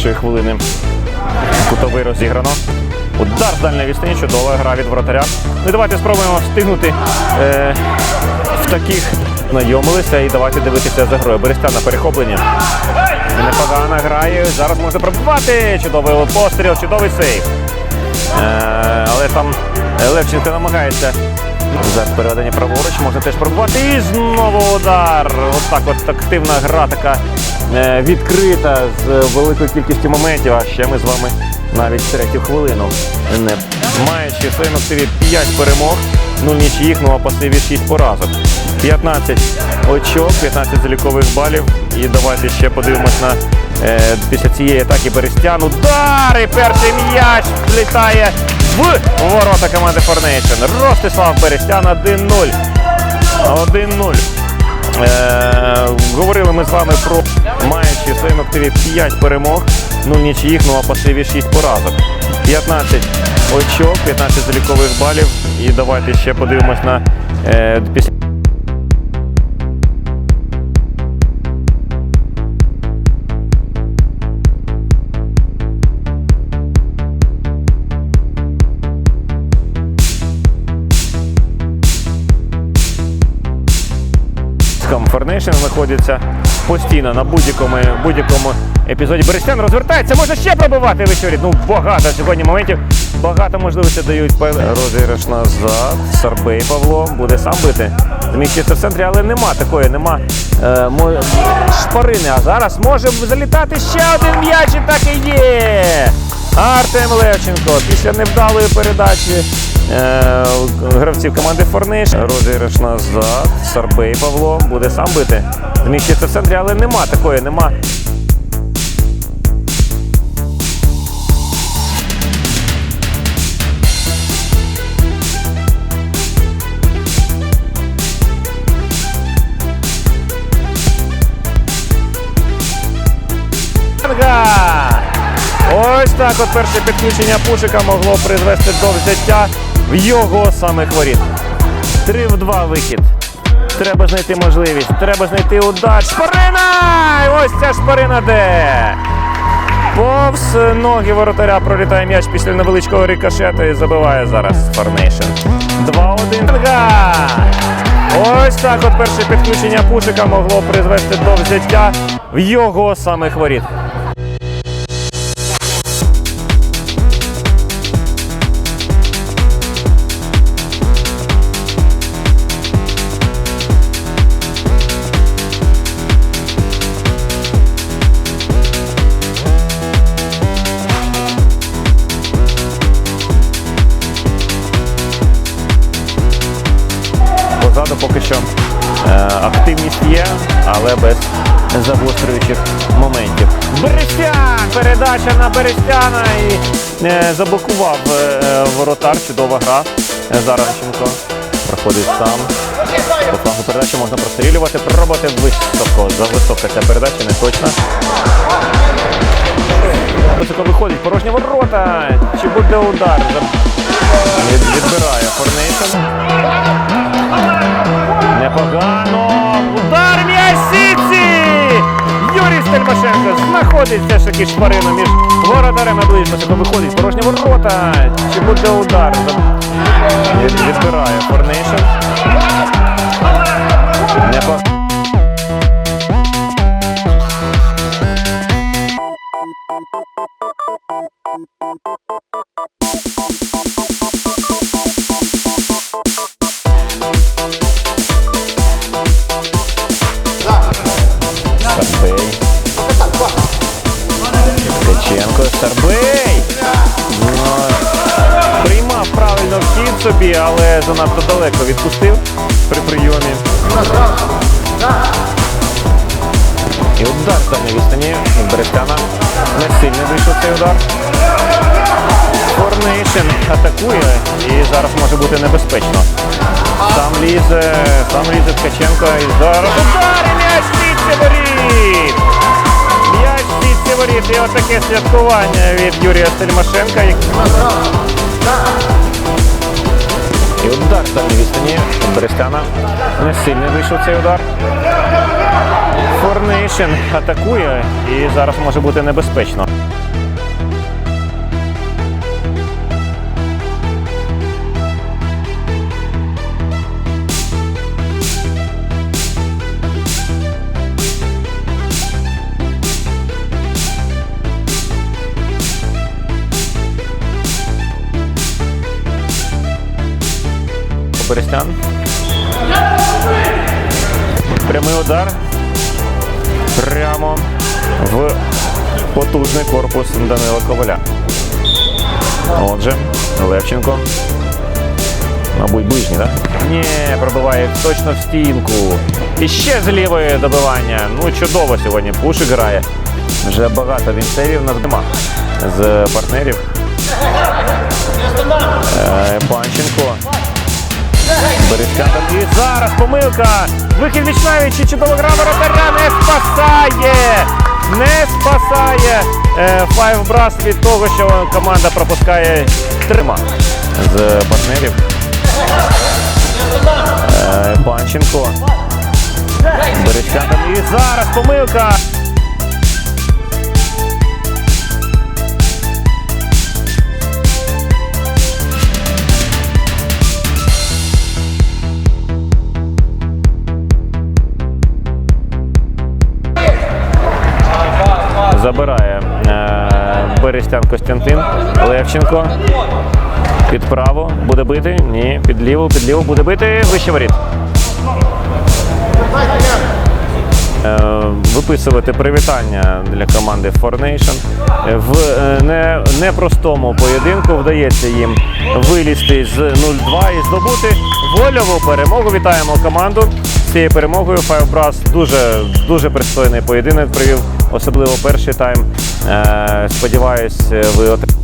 першої хвилини. Кутовий розіграно. Удар з дальньої відстані, чудова гра від вратаря. Ну давайте спробуємо встигнути е, в таких знайомилися і давайте дивитися за грою. Берестян на перехоплення. І непогано грає. Зараз можна пробувати. Чудовий постріл, чудовий сейв. Е, але там Левченко намагається. Зараз переведення праворуч, можна теж пробувати. І знову удар. Ось так от активна гра, така е, відкрита з великою кількістю моментів. А ще ми з вами навіть третю хвилину. Не маючи в своєму активі 5 перемог, 0 нічиїх, ну а пасиві 6 поразок. 15 очок, 15 залікових балів. І давайте ще подивимось на е, після цієї атаки Берестян. Удар! І перший м'яч влітає в ворота команди Форнейшн. Ростислав Берестян 1-0. 1-0. Е, говорили ми з вами про маючи в своєму активі 5 перемог, ну нічиїх, ну а пасиві 6 поразок. 15 очок, 15 залікових балів. І давайте ще подивимось на е, після. Форнейшн знаходиться постійно на будь-якому будь-якому епізоді. Берестян розвертається, може ще пробивати вечорі. Ну багато сьогодні моментів, багато можливостей дають розіграш назад. Сарбей Павло буде сам бити. Зміщиться в центрі, але нема такої, нема е, мо- шпарини. А зараз може залітати ще один м'яч, і так і є. Артем Левченко після невдалої передачі е, гравців команди Форниш. Розіграш назад. Сарбей Павло буде сам бити. Зміщиться в центрі, але нема такої, нема. Ось так от перше підключення Пушика могло призвести до взяття в його самих воріт. Три в два вихід. Треба знайти можливість, треба знайти удар. Шпарина! Ось ця шпарина де. Повз ноги воротаря пролітає м'яч після невеличкого рикошету і забиває зараз Фарнейшн. 2-1. Ганга! Ось так от перше підключення Пушика могло призвести до взяття в його самих воріт. Поки що е, активність є, але без загострюючих моментів. Берестян! Передача на Берестяна і е, заблокував е, воротар. Чудова гра. Зараз проходить сам. По передачі можна прострілювати, пробувати високо. Зависока ця передача не точна. Високо виходить, порожні ворота. Чи буде удар? Відбирає Форнейшн. Непогано. Удар м'яч сітці! Юрій Стельмашенко знаходить все ж таки шпарину між воротарем і. Високо виходить, порожні ворота. Чи буде удар? Відбирає Форнейшн. Непогано. Ткаченко. Сарбей! Ну, приймав правильно вхід собі, але занадто далеко відпустив при прийомі. І удар з дальньої відстані від Берестяна. Не сильно вийшов цей удар. Форнейшн атакує і зараз може бути небезпечно. Сам лізе, сам лізе Ткаченко і зараз удар і м'яч в! В і отаке святкування від Юрія Сельмашенка. І удар з дальньої відстані від Берестяна. Не сильно вийшов цей удар. Форнейшн атакує і зараз може бути небезпечно. Берестян. Прямий удар. Прямо в потужний корпус Данила Коваля. Отже, Левченко. Мабуть, ближній, так? Ні, пробиває точно в стінку. І ще з лівої добивання. Ну, чудово сьогодні. Пушик грає. Вже багато він сейвів на нема з партнерів. Е, Панченко. Березкан. І зараз помилка. Вихід Вічнавичі, чудово гра воротаря не спасає. Не спасає е, Five Brass від того, що команда пропускає трима з партнерів. Е, Панченко. Березкан. І зараз помилка. Е, Костянтин. Левченко. Під право буде бити. Ні, під ліву, під ліву буде бити. Вище воріт. Е, Виписувати привітання для команди Four Nation. Е, В е, не, непростому поєдинку вдається їм вилізти з 0-2 і здобути вольову перемогу. Вітаємо команду цією перемогою. Five Brass дуже, дуже пристойний поєдинок провів, особливо перший тайм. Е, Сподіваюсь, ви отримаєте.